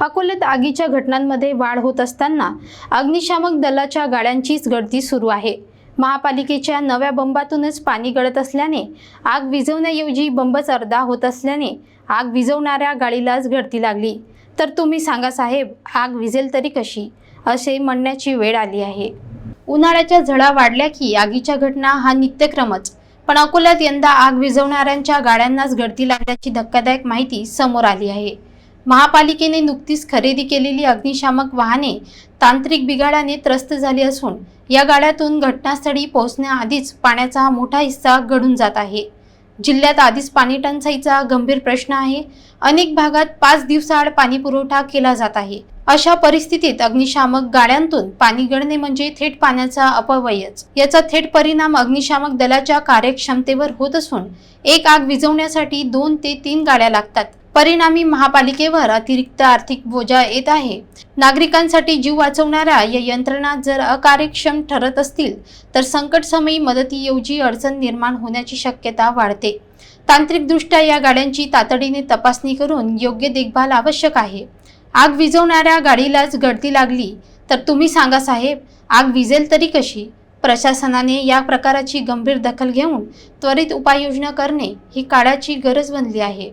अकोल्यात आगीच्या घटनांमध्ये वाढ होत असताना अग्निशामक दलाच्या गाड्यांचीच गर्दी सुरू आहे. महापालिकेच्या नव्या बंबातूनच पाणी गळत असल्याने आग विझवण्याऐवजी बंबच अर्धा होत असल्याने आग विझवणाऱ्या गाडीलाच गळती लागली. तर तुम्ही सांगा साहेब आग विझेल तरी कशी? असे म्हणण्याची वेळ आली आहे. उन्हाळ्याच्या झळा वाढल्या की आगीच्या घटना हा नित्यक्रमच. पण अकोल्यात यंदा आग विझवणाऱ्यांच्या गाड्यांनाच गळती लागल्याची धक्कादायक माहिती समोर आली आहे. महापालिकेने नुकतीच खरेदी केलेली अग्निशामक वाहने तांत्रिक बिघाडाने त्रस्त झाली असून या गाड्यातून घटनास्थळी पोहोचण्याआधीच पाण्याचा हा मोठा हिस्सा घडून जात आहे. जिल्ह्यात आधीच पाणी टंचाईचा गंभीर प्रश्न आहे. अनेक भागात पाच दिवसाआड पाणीपुरवठा केला जात आहे. अशा परिस्थितीत अग्निशामक गाड्यांतून पाणी गळणे म्हणजे थेट पाण्याचा अपव्ययच. याचा थेट परिणाम अग्निशामक दलाच्या कार्यक्षमतेवर होत असून एक आग विझवण्यासाठी दोन ते तीन गाड्या लागतात. परिणामी महापालिकेवर अतिरिक्त आर्थिक बोजा येत आहे. नागरिकांसाठी जीव वाचवणाऱ्या या यंत्रणा जर अकार्यक्षम ठरत असतील तर संकटसमयी मदतीऐवजी अडचण निर्माण होण्याची शक्यता वाढते. तांत्रिकदृष्ट्या या गाड्यांची तातडीने तपासणी करून योग्य देखभाल आवश्यक आहे. आग विझवणाऱ्या गाडीलाच गळती लागली तर तुम्ही सांगा साहेब आग विजेल तरी कशी? प्रशासनाने या प्रकाराची गंभीर दखल घेऊन त्वरित उपाययोजना करणे ही काळाची गरज बनली आहे.